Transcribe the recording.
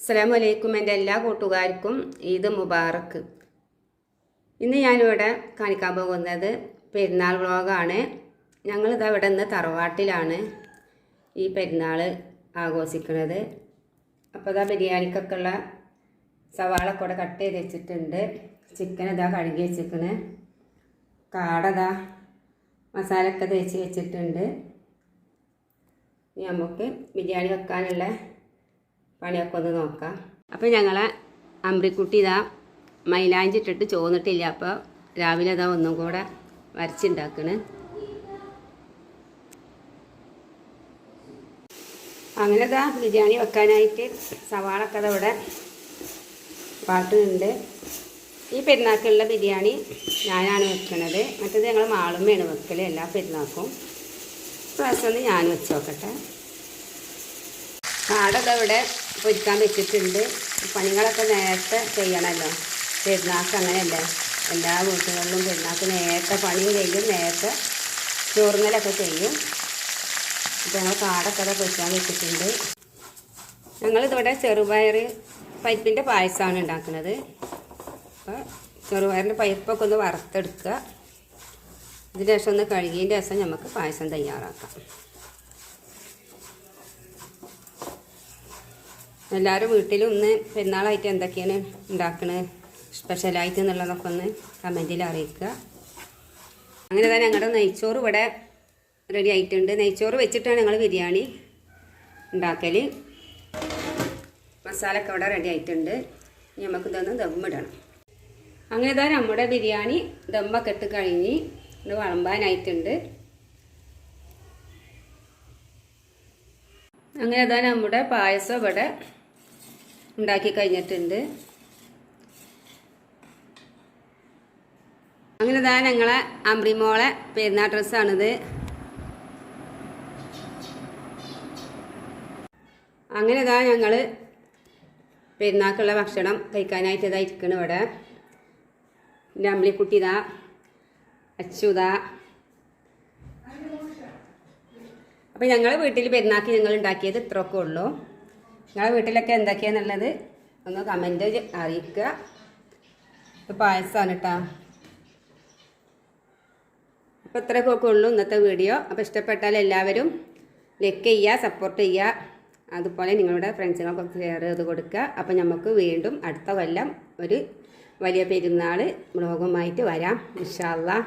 അസ്സലാമു അലൈക്കും എന്റെ എല്ലാ കൂട്ടുകാർക്കും ഈദ് മുബാറക്ക് ഇന്ന് ഞാനിവിടെ കാണിക്കാൻ പോകുന്നത് പെരുന്നാൾ വ്ളോഗാണ്. ഞങ്ങളിത് ഇവിടെ നിന്ന് തറവാട്ടിലാണ് ഈ പെരുന്നാൾ ആഘോഷിക്കുന്നത്. അപ്പോൾ ഇതാ ബിരിയാണിക്കൊക്കെ ഉള്ള സവാള കൂടെ കട്ട് ചെയ്ത് വെച്ചിട്ടുണ്ട്. ചിക്കൻ ഇതാ കഴുകി വെച്ചിരിക്കണ്. കാടതാ മസാലയൊക്കെ തേച്ച് വെച്ചിട്ടുണ്ട്. നമുക്ക് ബിരിയാണി വെക്കാനുള്ള പണിയൊക്കെ നോക്കാം. അപ്പോൾ ഞങ്ങളെ അമ്പ്രിക്കുട്ടി ഇതാ മൈലാഞ്ചി ഇട്ടിട്ട് ചോന്നിട്ടില്ല. അപ്പോൾ രാവിലെ ഇതാ ഒന്നും കൂടെ വരച്ചുണ്ടാക്കണ്. അങ്ങനെ ഇതാ ബിരിയാണി വെക്കാനായിട്ട് സവാളൊക്കെ ഇവിടെ പാട്ടുന്നുണ്ട് ഈ പെരുന്നാക്കുള്ള ബിരിയാണി ഞാനാണ് വെക്കുന്നത് മറ്റേത് ഞങ്ങൾ മാളുമ്മയാണ് വെക്കൽ എല്ലാ പെരുന്നാക്കും. പ്രാവശ്യം ഞാൻ വെച്ച് നോക്കട്ടെ. കാടൊക്കെ ഇവിടെ പൊരിക്കാൻ വെച്ചിട്ടുണ്ട്. പണികളൊക്കെ നേരത്തെ ചെയ്യണമല്ലോ പെരുന്നാൾക്ക് അങ്ങനെയല്ലേ? എല്ലാ വീട്ടുകളിലും പെരുന്നാൾക്ക് നേരത്തെ പണിയും കഴിയും നേരത്തെ ചോറുന്നലൊക്കെ ചെയ്യും. അപ്പോൾ ഞങ്ങൾ കാടൊക്കെ പൊരിക്കാൻ വെച്ചിട്ടുണ്ട്. ഞങ്ങളിതിവിടെ ചെറുപയർ പരിപ്പിന്റെ പായസമാണ് ഉണ്ടാക്കുന്നത്. അപ്പോൾ ചെറുപയറിന്റെ പരിപ്പൊക്കെ ഒന്ന് വറുത്തെടുക്കുക. ഇതിന് ശേഷം ഒന്ന് കഴുകിയതിന്റെ ശേഷം നമുക്ക് പായസം തയ്യാറാക്കാം. എല്ലാവരും വീട്ടിലും ഒന്ന് പെരുന്നാളായിട്ട് എന്തൊക്കെയാണ് ഉണ്ടാക്കുന്നത് സ്പെഷ്യലായിട്ട് എന്നുള്ളതൊക്കെ ഒന്ന് കമന്റിൽ അറിയിക്കുക. അങ്ങനെ തന്നെ ഞങ്ങളുടെ നെയ്ച്ചോറ് ഇവിടെ റെഡി ആയിട്ടുണ്ട്. നെയ്ച്ചോറ് വെച്ചിട്ടാണ് ഞങ്ങൾ ബിരിയാണി ഉണ്ടാക്കൽ മസാലയൊക്കെ ഇവിടെ റെഡി ആയിട്ടുണ്ട്. ഇനി നമുക്ക് ഇതൊന്ന് ദമ്മിടണം അങ്ങനെ തന്നെ നമ്മുടെ ബിരിയാണി ദമ്മൊക്കെ ഇട്ട് കഴിഞ്ഞ് ഇത് വളമ്പാനായിട്ടുണ്ട്. അങ്ങനെ തന്നെ നമ്മുടെ പായസം ഇവിടെ ഉണ്ടാക്കി കഴിഞ്ഞിട്ടുണ്ട്. അങ്ങനെ ഇതാ ഞങ്ങളെ അമ്രിമോളെ പെരുന്നാൾ ഡ്രസ്സാണിത് അങ്ങനെ ഇതാ ഞങ്ങൾ പെരുന്നാൾക്കുള്ള ഭക്ഷണം കഴിക്കാനായിട്ട് ഇതാ ഇരിക്കണം ഇവിടെ. എന്റെ അമ്പിളിക്കുട്ടി ഇതാ അച്ചുതാ അപ്പോൾ ഞങ്ങളെ വീട്ടിൽ പെരുന്നാൾക്ക് ഞങ്ങൾ ഉണ്ടാക്കിയത് ഇത്രയൊക്കെ ഉള്ളൂ. ഞങ്ങളെ വീട്ടിലൊക്കെ എന്തൊക്കെയാണെന്നുള്ളത് ഒന്ന് കമന്റ് അറിയിക്കുക. ഇത് പായസമാണ് കേട്ടോ അപ്പോൾ ഇത്രയൊക്കെ ഉള്ളൂ ഇന്നത്തെ വീഡിയോ. അപ്പോൾ ഇഷ്ടപ്പെട്ടാൽ എല്ലാവരും ലൈക്ക് ചെയ്യുക സപ്പോർട്ട് ചെയ്യുക. അതുപോലെ നിങ്ങളുടെ ഫ്രണ്ട്സിനൊക്കെ ഷെയർ ചെയ്ത് കൊടുക്കുക. അപ്പോൾ നമുക്ക് വീണ്ടും അടുത്ത കൊല്ലം ഒരു വലിയ പെരുന്നാൾ ലോകമായിട്ട് വരാം. ഇൻഷാല്ലാ